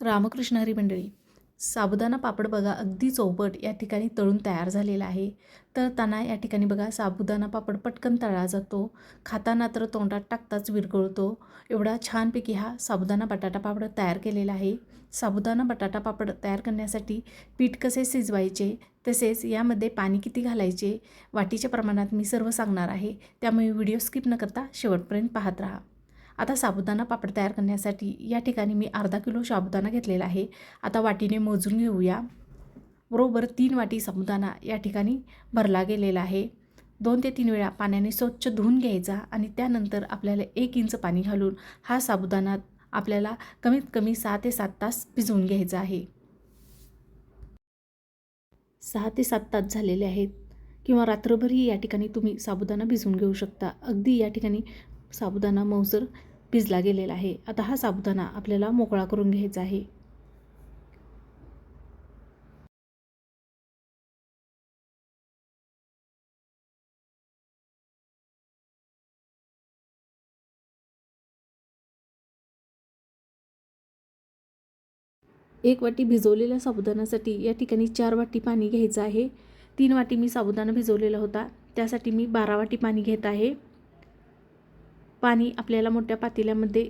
रामकृष्ण हरी मंडळी साबुदाणा पापड बघा अगदी चौपट या ठिकाणी तळून तयार झालेला आहे. तर त्यांना या ठिकाणी बघा साबुदाणा पापड पटकन तळला जातो. खाताना तर तोंडात टाकताच विरघळतो. एवढा छानपैकी हा साबुदाणा बटाटा पापड तयार केलेला आहे. साबुदाणा बटाटा पापड तयार करण्यासाठी पीठ कसे शिजवायचे तसेच यामध्ये पाणी किती घालायचे वाटीच्या प्रमाणात मी सर्व सांगणार आहे. त्यामुळे व्हिडिओ स्किप न करता शेवटपर्यंत पाहत राहा. आता साबुदाणा पापड तयार करण्यासाठी या ठिकाणी मी अर्धा किलो साबुदाणा घेतलेला आहे. आता वाटीने मोजून घेऊया. बरोबर तीन वाटी साबुदाणा या ठिकाणी भरला गेलेला आहे. दोन ते तीन वेळा पाण्याने स्वच्छ धुवून घ्यायचा आणि त्यानंतर आपल्याला एक इंच पाणी घालून हा साबुदाणा आपल्याला कमीत कमी सहा ते सात तास भिजवून घ्यायचा आहे. सहा ते सात तास झालेले आहेत किंवा रात्रभरही या ठिकाणी तुम्ही साबुदाणा भिजवून घेऊ शकता. अगदी या ठिकाणी साबुदाणा मौसर भिजला गेलेला आहे. आता हा साबुदाणा आपल्याला मोकळा करून घ्यायचा आहे. एक वाटी भिजवलेल्या साबुदाण्यासाठी या ठिकाणी चार वाटी पाणी घ्यायचं आहे. तीन वाटी मी साबुदाणा भिजवलेला होता. त्यासाठी मी बारा वाटी पाणी घेत आहे. पाणी आपल्याला मोठ्या पातेल्यामध्ये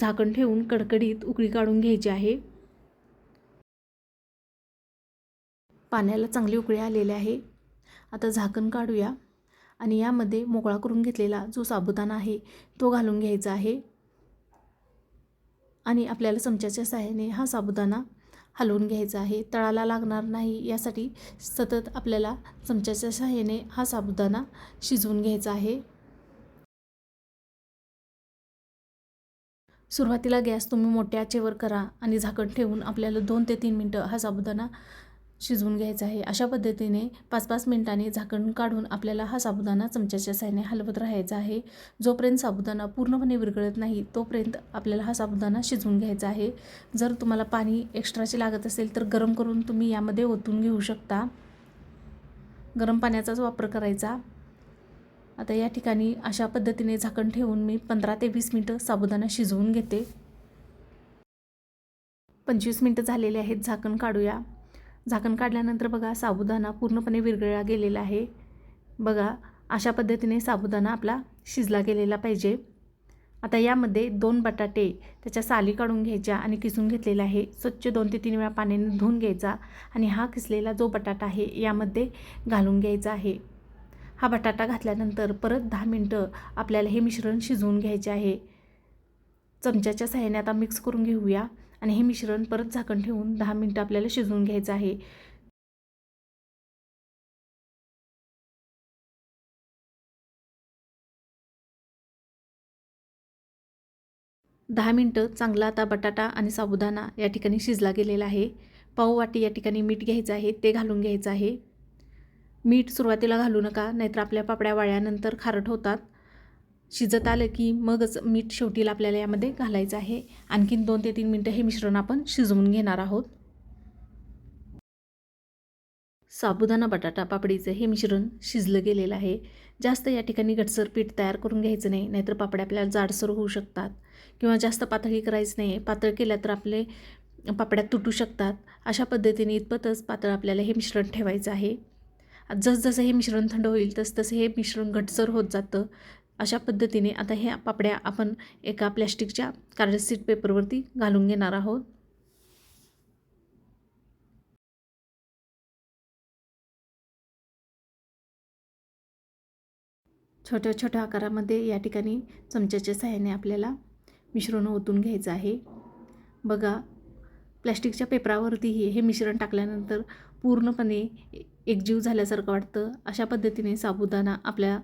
झाकण ठेवून कडकडीत उकळी काढून घ्यायची आहे. पाण्याला चांगली उकळी आलेली आहे. आता झाकण काढूया आणि यामध्ये मोकळा करून घेतलेला जो साबुदाणा आहे तो घालून घ्यायचा आहे. आणि आपल्याला चमच्याच्या सहाय्याने हा साबुदाणा हलवून घ्यायचा आहे. तळाला लागणार नाही यासाठी सतत आपल्याला चमच्याच्या सहाय्याने हा साबुदाणा शिजवून घ्यायचा आहे. सुरुवातीला गॅस तुम्ही मोठ्या आचेवर करा आणि झाकण ठेवून आपल्याला दोन ते तीन मिनटं हा साबुदाणा शिजवून घ्यायचा आहे. अशा पद्धतीने पाच पाच मिनिटांनी झाकण काढून आपल्याला हा साबुदाणा चमच्याच्या साह्याने हलवत राहायचा आहे. जोपर्यंत साबुदाणा पूर्णपणे विरघळत नाही तोपर्यंत आपल्याला हा साबुदाणा शिजवून घ्यायचा आहे. जर तुम्हाला पाणी एक्स्ट्राचे लागत असेल तर गरम करून तुम्ही यामध्ये ओतून घेऊ शकता. गरम पाण्याचाच वापर करायचा. आता या ठिकाणी अशा पद्धतीने झाकण ठेवून मी पंधरा ते वीस मिनटं साबुदाणा शिजवून घेते. पंचवीस मिनटं झालेले आहेत झाकण काढूया. झाकण काढल्यानंतर बघा साबुदाणा पूर्णपणे विरघळला गेलेला आहे. बघा अशा पद्धतीने साबुदाणा आपला शिजला गेलेला पाहिजे. आता यामध्ये दोन बटाटे त्याच्या साली काढून घ्यायच्या आणि किसून घेतलेला आहे. स्वच्छ दोन ते तीन वेळा पाण्याने धुवून घ्यायचा आणि हा किसलेला जो बटाटा आहे यामध्ये घालून घ्यायचा आहे. हा बटाटा घातल्यानंतर परत दहा मिनटं आपल्याला हे मिश्रण शिजवून घ्यायचे आहे. चमच्याच्या सहाय्याने आता मिक्स करून घेऊया आणि हे मिश्रण परत झाकण ठेवून दहा मिनटं आपल्याला शिजवून घ्यायचं आहे. दहा मिनटं चांगला आता बटाटा आणि साबुदाणा या ठिकाणी शिजला गेलेला आहे. पाव वाटी या ठिकाणी मीठ घ्यायचं आहे ते घालून घ्यायचं आहे. मीठ सुरुवातीला घालू नका नाहीतर आपल्या पापड्या वाळ्यानंतर खारट होतात. शिजत आलं की मगच मीठ शेवटीला आपल्याला यामध्ये घालायचं आहे. आणखीन दोन ते तीन मिनटं हे मिश्रण आपण शिजवून घेणार आहोत. साबुदाणा बटाटा पापडीचं हे मिश्रण शिजलं गेलेलं आहे. जास्त या ठिकाणी घटसर पीठ तयार करून घ्यायचं नाही नाहीतर पापड्या आपल्याला जाडसर होऊ शकतात किंवा जास्त पातळी करायचं नाही. पातळ केल्या तर आपले पापड्या तुटू शकतात. अशा पद्धतीने इतपतच पातळ आपल्याला हे मिश्रण ठेवायचं आहे. जसजसं हे मिश्रण थंड होईल तसतसं हे मिश्रण घटसर होत जातं. अशा पद्धतीने आता ह्या पापड्या आपण एका प्लॅस्टिकच्या कार्डशीट पेपरवरती घालून घेणार आहोत. छोट्या छोट्या आकारामध्ये या ठिकाणी चमच्याच्या सहाय्याने आपल्याला मिश्रण ओतून घ्यायचं आहे. बघा प्लॅस्टिकच्या पेपरावरतीही हे मिश्रण टाकल्यानंतर पूर्णपणे एकजीव झाल्यासारखं वाटतं. अशा पद्धतीने साबुदाणा आपल्या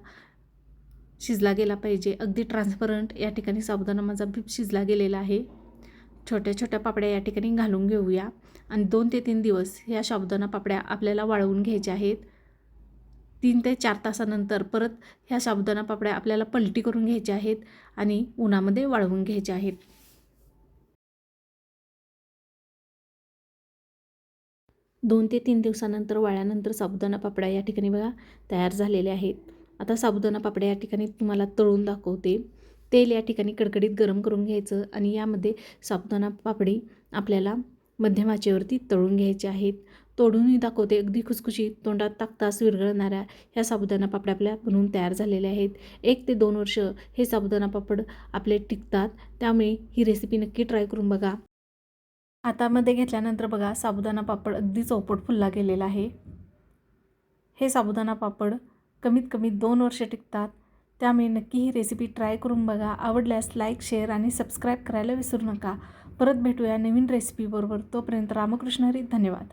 शिजला गेला पाहिजे. अगदी ट्रान्सपरंट या ठिकाणी साबुदाणा माझा बीप शिजला गेलेला आहे. छोट्या छोट्या पापड्या या ठिकाणी घालून घेऊया. आणि दोन ते तीन दिवस ह्या साबुदाणा पापड्या आपल्याला वाळवून घ्यायच्या आहेत. तीन ते चार तासानंतर परत ह्या साबुदाणा पापड्या आपल्याला पलटी करून घ्यायच्या आहेत आणि उन्हामध्ये वाळवून घ्यायच्या आहेत. दोन ते तीन दिवसानंतर वाळ्यानंतर साबुदाणा पापड्या या ठिकाणी बघा तयार झालेल्या आहेत. आता साबुदाणा पापड्या या ठिकाणी तुम्हाला तळून दाखवते. तेल या ठिकाणी कडकडीत गरम करून घ्यायचं आणि यामध्ये साबुदाणा पापडी आपल्याला मध्यम आचेवरती तळून घ्यायचे आहेत. तोडूनही दाखवते. अगदी खुसखुशीत तोंडात ताकतास विरघळणाऱ्या ह्या साबुदाणा पापड्या आपल्या बनवून तयार झालेल्या आहेत. एक ते दोन वर्ष हे साबुदाणा पापड आपले टिकतात. त्यामुळे ही रेसिपी नक्की ट्राय करून बघा. हातामध्ये घेतल्यानंतर बघा साबुदाणा पापड अगदी चौपट फुलला गेलेला आहे. हे साबुदाणा पापड कमीत कमी दोन वर्ष टिकतात. त्यामुळे नक्की ही रेसिपी ट्राय करून बघा. आवडल्यास लाईक शेअर आणि सबस्क्राईब करायला विसरू नका. परत भेटूया नवीन रेसिपीबरोबर तोपर्यंत रामकृष्ण हरी धन्यवाद.